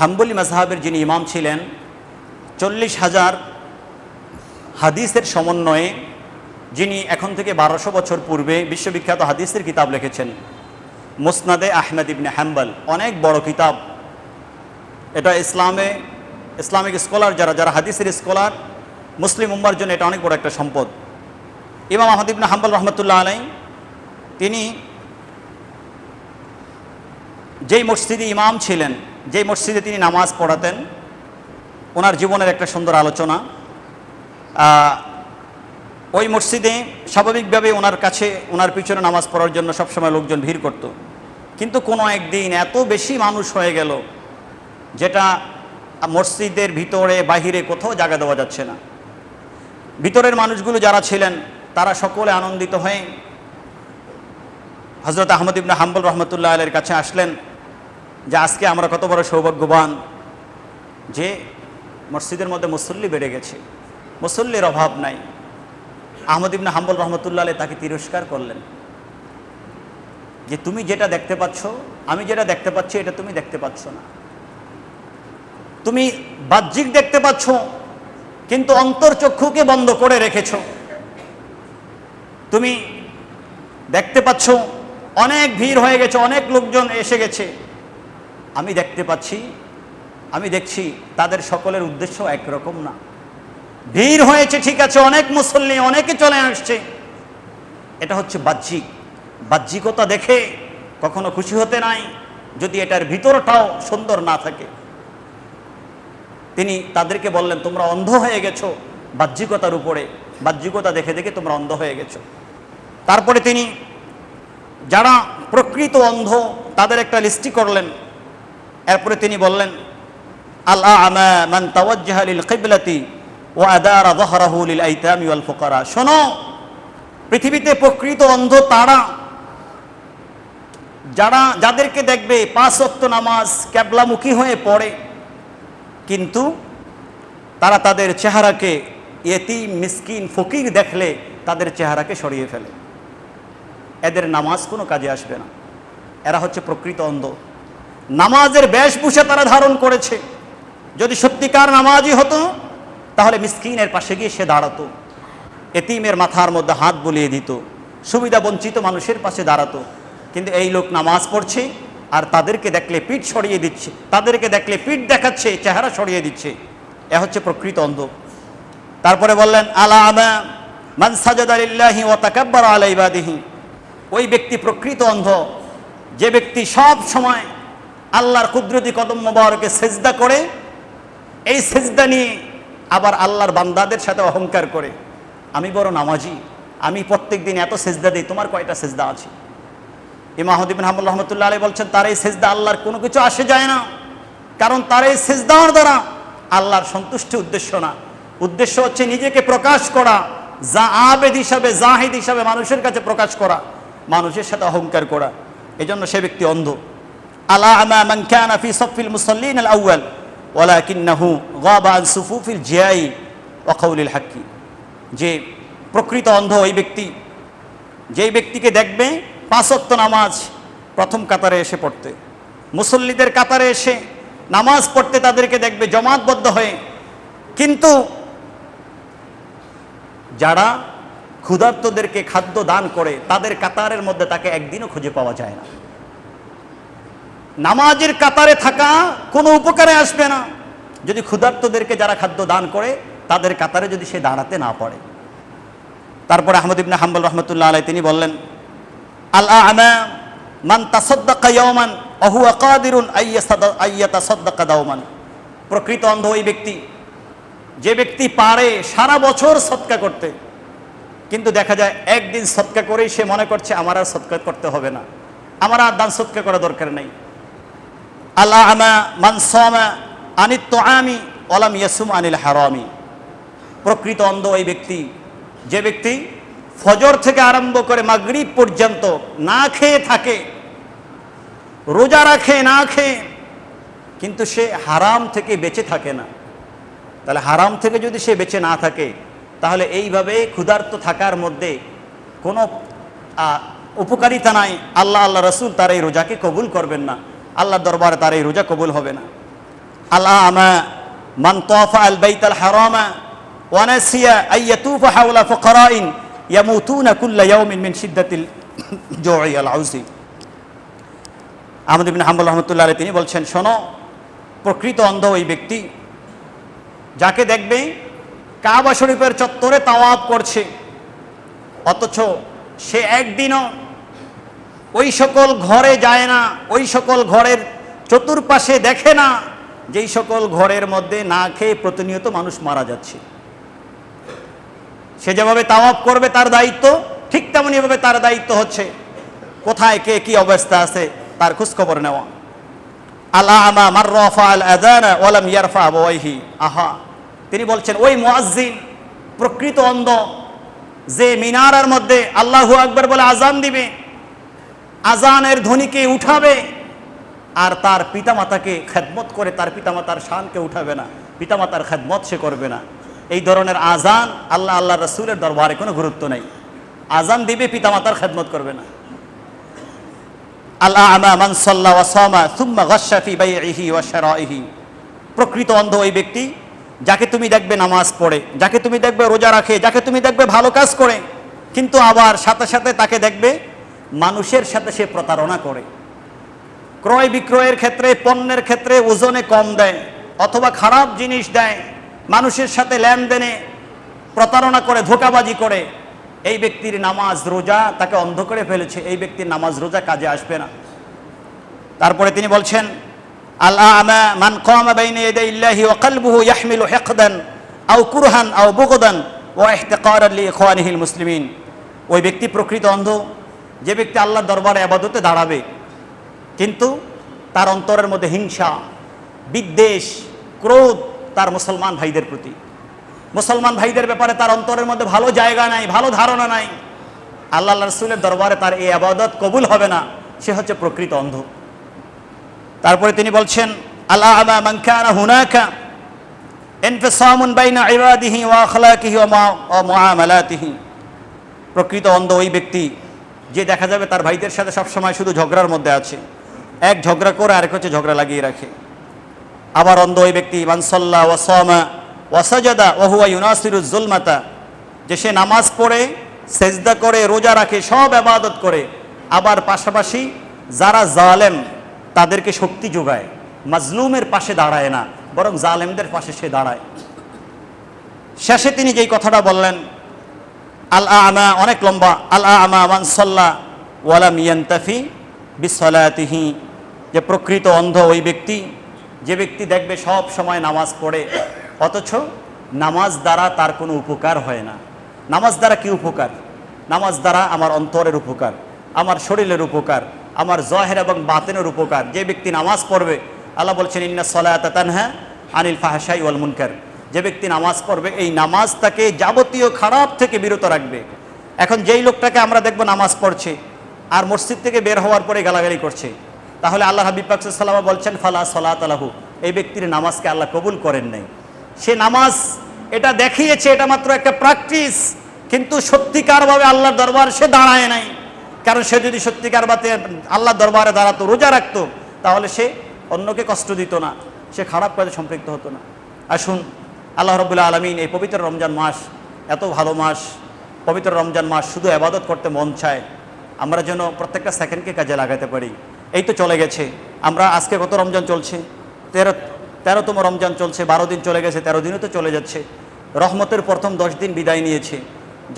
হাম্বলি মাঝহাবের যিনি ইমাম ছিলেন, চল্লিশ হাজার হাদিসের সমন্বয়ে যিনি এখন থেকে বারোশো বছর পূর্বে বিশ্ববিখ্যাত হাদিসের কিতাব লিখেছেন, মুসনাদে আহমেদ ইবনে হাম্বল। অনেক বড় কিতাব। এটা ইসলামে, ইসলামিক স্কলার যারা যারা হাদিসের স্কলার, মুসলিম উম্মার জন্য এটা অনেক বড় একটা সম্পদ। ইমাম আহমদ ইবনে হাম্বল রহমতুল্লাহ আলাই তিনি যেই মসজিদে ইমাম ছিলেন যেই মসজিদে তিনি নামাজ পড়াতেন, ওনার জীবনের একটা সুন্দর আলোচনা। ওই মসজিদে স্বাভাবিকভাবে ওনার কাছে, ওনার পিছনে নামাজ পড়ার জন্য সবসময় লোকজন ভিড় করত। কিন্তু কোনো একদিন এত বেশি মানুষ হয়ে গেল, যেটা মসজিদের ভিতরে, বাহিরে কোথাও জায়গা দেওয়া যাচ্ছে না। ভিতরের মানুষগুলো যারা ছিলেন, তারা সকলে আনন্দিত হয়ে হজরত আহমদ ইবনে হাম্বল রহমতুল্লাহ আলের কাছে আসলেন। যে আজকে আমরা কত বড় সৌভাগ্যবান যে মসজিদের মধ্যে মুসল্লি বেড়ে গেছে। মুসল্লির অভাব নাই। আহমদ ইবনে হাম্বল রহমতুল্লাহ তাকে তিরস্কার করলেন। যে তুমি যেটা দেখতে পাচ্ছ, আমি যেটা দেখতে পাচ্ছি, এটা তুমি দেখতে পাচ্ছ না। তুমি বাহ্যিক দেখতে পাচ্ছ, কিন্তু অন্তর্চক্ষুকে বন্ধ করে রেখেছ। তুমি দেখতে পাচ্ছ, অনেক ভিড় হয়ে গেছে, অনেক লোকজন এসে গেছে। আমি দেখতে পাচ্ছি, আমি দেখছি তাদের সকলের উদ্দেশ্য একরকম না। ভিড় হয়েছে, ঠিক আছে, অনেক মুসল্লি, অনেকে চলে আসছে। এটা হচ্ছে বাহ্যিক। বাহ্যিকতা দেখে কখনো খুশি হতে নাই, যদি এটার ভিতরটাও সুন্দর না থাকে। তিনি তাদেরকে বললেন, তোমরা অন্ধ হয়ে গেছো বাহ্যিকতার উপরে। বাহ্যিকতা দেখে দেখে তোমরা অন্ধ হয়ে গেছো। তারপরে তিনি, যারা প্রকৃত অন্ধ, তাদের একটা লিস্টি করলেন। এরপরে তিনি বললেন আল্লাহ আমা মান তাওয়াজ্জাহা লিল কিবলাতি ওয়া আদারা যহরাহু লিল আইতামি ওয়াল ফুকারা শোনো, পৃথিবীতে প্রকৃত অন্ধ তারা, যারা, যাদেরকে দেখবে পাঁচ ওয়াক্ত নামাজ ক্যাবলামুখী হয়ে পড়ে, কিন্তু তারা তাদের চেহারাকে এতিম মিসকিন, ফকির দেখলে তাদের চেহারাকে সরিয়ে ফেলে। এদের নামাজ কোনো কাজে আসবে না। এরা হচ্ছে প্রকৃত অন্ধ। নামাজের বেশভূষা তারা ধারণ করেছে। যদি সত্যিকার নামাজই হতো, তাহলে মিসকিনের পাশে গিয়ে সে দাঁড়াতো। এতিমের মাথার মধ্যে হাত বুলিয়ে দিত। সুবিধা বঞ্চিত মানুষের পাশে দাঁড়াতো। কিন্তু এই লোক নামাজ পড়ছে আর তাদেরকে দেখলে পিঠ সরিয়ে দিচ্ছে, তাদেরকে দেখলে পিঠ দেখাচ্ছে, চেহারা সরিয়ে দিচ্ছে। এ হচ্ছে প্রকৃত অন্ধ। তারপরে বললেন, আলা আমা মান সাজাদ আলিল্লাহি ও তাকাব্বার আলাইবাদিহি ওই ব্যক্তি প্রকৃত অন্ধ। যে ব্যক্তি সব সময় আল্লাহর কুদরতি কদম মোবারকে সেজদা করে, এই সেজদা নিয়ে আবার আল্লাহর বান্দাদের সাথে অহংকার করে। আমি বড় নামাজি, আমি প্রত্যেক দিন এত সেজদা দিই, তোমার কয়টা সেজদা আছে? ইমাহদিবিন হামুল রহমতুল্লাহ আলী বলছেন, তার এই সেজদা আল্লাহর কোনো কিছু আসে যায় না। কারণ তার এই সেজদার দ্বারা আল্লাহর সন্তুষ্টি উদ্দেশ্য না। উদ্দেশ্য হচ্ছে নিজেকে প্রকাশ করা, যা আবেদ হিসাবে, জাহিদ হিসাবে মানুষের কাছে প্রকাশ করা, মানুষের সাথে অহংকার করা। এজন্য সে ব্যক্তি অন্ধ। মান কানা ফি সাফিল মুসাল্লিন আল আউয়াল ওয়ালাকিন্নাহু গাবা আন সুফুফিল জিয়াই ওয়া কাউলিল যে প্রকৃত অন্ধ ওই ব্যক্তি, যেই ব্যক্তিকে দেখবে পাঁচত্ব নামাজ প্রথম কাতারে এসে পড়তে, মুসল্লিদের কাতারে এসে নামাজ পড়তে তাদেরকে দেখবে জমাতবদ্ধ হয়ে। কিন্তু যারা ক্ষুধার্তদেরকে খাদ্য দান করে, তাদের কাতারের মধ্যে তাকে একদিনও খুঁজে পাওয়া যায় না। নামাজের কাতারে থাকা কোনো উপকারে আসবে না। যদি ক্ষুধার্তদেরকে যারা খাদ্য দান করে, তাদের কাতারে যদি সে দাঁড়াতে না পারে। তারপরে আহমদ ইবনে হাম্বল রহমতুল্লাহ আলাই তিনি বললেন আল্লাহ মান তাসদ্দাকা ইয়াওমান অহুয়া কাদিরুন আইয়াতা সদ্দাকা দাওমান। প্রকৃত অন্ধ ওই ব্যক্তি, যে ব্যক্তি পারে সারা বছর সৎকা করতে, কিন্তু দেখা যায় একদিন সৎকা করেই সে মনে করছে, আমার আর সৎকা করতে হবে না। আমার আর দান সৎকা করা দরকার নেই। আমা ইয়াসুম আনিল হারামি। প্রকৃত অন্ধ ওই ব্যক্তি। যে ব্যক্তি ফজর থেকে আরম্ভ করে মাগরিব পর্যন্ত না খেয়ে থাকে, রোজা রাখে, না খেয়ে, কিন্তু সে হারাম থেকে বেঁচে থাকে না। তাহলে হারাম থেকে যদি সে বেঁচে না থাকে, তাহলে এইভাবে ক্ষুধার্ত থাকার মধ্যে কোনো উপকারিতা নাই। আল্লাহ আল্লাহ, রসুল তার এই রোজাকে কবুল করবেন না। আল্লাহর দরবারে তার এই রোজা কবুল হবে না। আল্লাহ আমা মান তফা আল বাইত আল হারামা ওয়ানাসিয়া আইয়াতুফা হাওলা ফুকরাইন ইয়ামুতুনা কুল্লা ইয়াউমিন মিন শিদ্দাতিল জুই আল আউসি আহমদ ইবিন হাম্বুল রহমতুল্লাহ তিনি বলছেন, শোনো, প্রকৃত অন্ধ ওই ব্যক্তি যাকে দেখবে কাবা শরীফের চত্বরে তাওয়াব করছে, অথচ সে একদিনও ওই সকল ঘরে যায় না, ওই সকল ঘরের চতুর্পাশে দেখে না, যেই সকল ঘরের মধ্যে না খেয়ে প্রতিনিয়ত মানুষ মারা যাচ্ছে। সে যেভাবে তাওয়াব করবে তার দায়িত্ব, ঠিক তেমনই ভাবে তার দায়িত্ব হচ্ছে, কোথায় কে কি অবস্থা আছে তার খোঁজখবর নেওয়া। আল্লাহ আমা মাররফা আল ওয়ালাম ইয়ারফা আবওয়াইহি, আহা। তিনি বলছেন, ওই মুয়াজ্জিন, প্রকৃত অন্ধ, যে মিনারার মধ্যে আল্লাহু আকবার বলে আজান দিবে আজানের ধ্বনিকে উঠাবে আর তার পিতামাতাকে খেদমত করে তার পিতামাতার শানকে উঠাবে না। পিতামাতার খেদমত সে করবে না। এই ধরনের আজান আল্লাহ আল্লাহ রসুলের দরবারে কোনো গুরুত্ব নেই। আজান দিবে, পিতামাতার খেদমত করবে না। আল্লাহ আমা মানসল্লা ওয়াসামা সুম্মা বাইহি ওয়াশারাইহি প্রকৃত অন্ধ ওই ব্যক্তি যাকে তুমি দেখবে নামাজ পড়ে, যাকে তুমি দেখবে রোজা রাখে, যাকে তুমি দেখবে ভালো কাজ করে, কিন্তু আবার সাথে সাথে তাকে দেখবে মানুষের সাথে সে প্রতারণা করে। ক্রয় বিক্রয়ের ক্ষেত্রে, পণ্যের ক্ষেত্রে ওজনে কম দেয় অথবা খারাপ জিনিস দেয়। মানুষের সাথে লেনদেনে প্রতারণা করে, ধোকাবাজি করে। এই ব্যক্তির নামাজ রোজা তাকে অন্ধ করে ফেলেছে। এই ব্যক্তির নামাজ রোজা কাজে আসবে না। তারপরে তিনি বলছেন আল্লাহ মান ইল্লাহি কুরহান ইখওয়ানিহিল মুসলিমিন। ওই ব্যক্তি প্রকৃত অন্ধ। যে ব্যক্তি আল্লাহর দরবারে আবাদতে দাঁড়াবে, কিন্তু তার অন্তরের মধ্যে হিংসা, বিদ্বেষ, ক্রোধ তার মুসলমান ভাইদের প্রতি। মুসলমান ভাইদের ব্যাপারে তার অন্তরের মধ্যে ভালো জায়গা নাই, ভালো ধারণা নাই। আল্লাহ রসুলের দরবারে তার এই আবাদত কবুল হবে না, সে হচ্ছে প্রকৃত অন্ধ। তারপরে তিনি বলছেন আল্লাহ এনফেসামুন বাইনা প্রকৃত অন্ধ ওই ব্যক্তি যে দেখা যাবে তার ভাইদের সাথে সবসময় শুধু ঝগড়ার মধ্যে আছে। এক ঝগড়া করে আরেক হচ্ছে ঝগড়া লাগিয়ে রাখে। আবার অন্ধ ওই ব্যক্তি মানসল্লা ওয়াসমা ওয়াসাজাদা ওহুয়া ইউনাসিরুজ জুলমাতা যে সে নামাজ পড়ে, সেজদা করে, রোজা রাখে, সব আবাদত করে। আবার পাশাপাশি যারা জালেম, তাদেরকে শক্তি যোগায়। মাজলুমের পাশে দাঁড়ায় না, বরং জালেমদের পাশে সে দাঁড়ায়। শেষে তিনি যেই কথাটা বললেন আল আমা অনেক লম্বা। আল আমা মান সল্লা ওয়ালাম ইয়ান্তাফি বিসলাতিহি যে প্রকৃত অন্ধ ওই ব্যক্তি, যে ব্যক্তি দেখবে সব সময় নামাজ পড়ে, অথচ নামাজ দ্বারা তার কোনো উপকার হয় না। নামাজ দ্বারা কি উপকার? নামাজ দ্বারা আমার অন্তরের উপকার, আমার শরীরের উপকার, আমার জহের এবং বাতেনের উপকার। যে ব্যক্তি নামাজ পড়বে, আল্লাহ বলছেন, ইন্না সলায়াত তানহা আনিল ফাহাশাই ওয়াল মুনকার। যে ব্যক্তি নামাজ পড়বে, এই নামাজ তাকে যাবতীয় খারাপ থেকে বিরত রাখবে। এখন যেই লোকটাকে আমরা দেখব নামাজ পড়ছে আর মসজিদ থেকে বের হওয়ার পরে গালাগালি করছে, তাহলে আল্লাহ হাবিব পাকসাল্লামা বলছেন, ফালা সলাত এই ব্যক্তির নামাজকে আল্লাহ কবুল করেন নাই। সে নামাজ এটা দেখিয়েছে, এটা মাত্র একটা প্র্যাকটিস, কিন্তু সত্যিকারভাবে আল্লাহর দরবার সে দাঁড়ায় নাই। কারণ সে যদি সত্যিকার বাতে আল্লাহর দরবারে দাঁড়াতো, রোজা রাখতো, তাহলে সে অন্যকে কষ্ট দিত না, সে খারাপ কাজে সম্পৃক্ত হতো না। আসুন আল্লাহ রবুল্লা আলমিন এই পবিত্র রমজান মাস, এত ভালো মাস, পবিত্র রমজান মাস শুধু আবাদত করতে মন চায়, আমরা যেন প্রত্যেকটা সেকেন্ডকে কাজে লাগাতে পারি। এই তো চলে গেছে, আমরা আজকে কত রমজান চলছে? তেরো, তেরোতম রমজান চলছে, বারো দিন চলে গেছে, তেরো দিনও তো চলে যাচ্ছে। রহমতের প্রথম দশ দিন বিদায় নিয়েছে।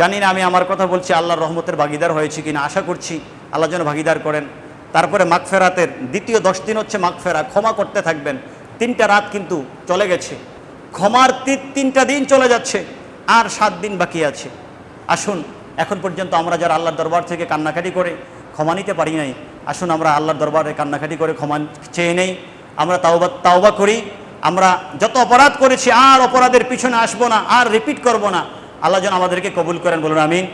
জানি না আমি আমার কথা বলছি, আল্লাহর রহমতের ভাগিদার হয়েছি কিনা, আশা করছি আল্লাহ যেন ভাগিদার করেন। তারপরে মাগফেরাতের দ্বিতীয় দশ দিন হচ্ছে মাগফেরা, ক্ষমা করতে থাকবেন। তিনটা রাত কিন্তু চলে গেছে। ক্ষমার তিন তিনটা দিন চলে যাচ্ছে, আর সাত দিন বাকি আছে। আসুন, এখন পর্যন্ত আমরা যারা আল্লাহর দরবার থেকে কান্নাকাটি করে ক্ষমা নিতে পারি নাই, আসুন আমরা আল্লাহর দরবারে কান্নাকাটি করে ক্ষমা চেয়ে নেই। আমরা তাওবা তাওবা করি, আমরা যত অপরাধ করেছি, আর অপরাধের পিছনে আসব না, আর রিপিট করব না। আল্লাহ যেন আমাদেরকে কবুল করেন, বলুন আমিন।